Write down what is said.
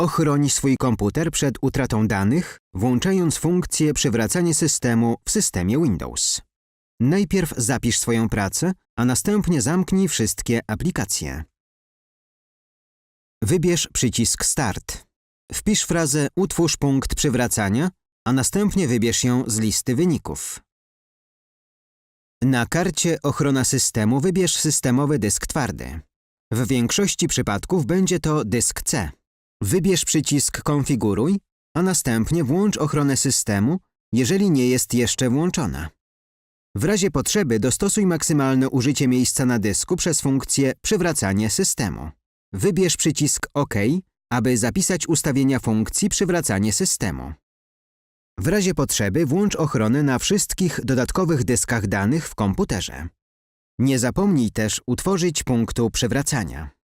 Ochroni swój komputer przed utratą danych, włączając funkcję przywracanie systemu w systemie Windows. Najpierw zapisz swoją pracę, a następnie zamknij wszystkie aplikacje. Wybierz przycisk Start. Wpisz frazę Utwórz punkt przywracania, a następnie wybierz ją z listy wyników. Na karcie Ochrona systemu wybierz systemowy dysk twardy. W większości przypadków będzie to dysk C. Wybierz przycisk Konfiguruj, a następnie włącz ochronę systemu, jeżeli nie jest jeszcze włączona. W razie potrzeby dostosuj maksymalne użycie miejsca na dysku przez funkcję Przywracanie systemu. Wybierz przycisk OK, aby zapisać ustawienia funkcji Przywracanie systemu. W razie potrzeby włącz ochronę na wszystkich dodatkowych dyskach danych w komputerze. Nie zapomnij też utworzyć punktu przywracania.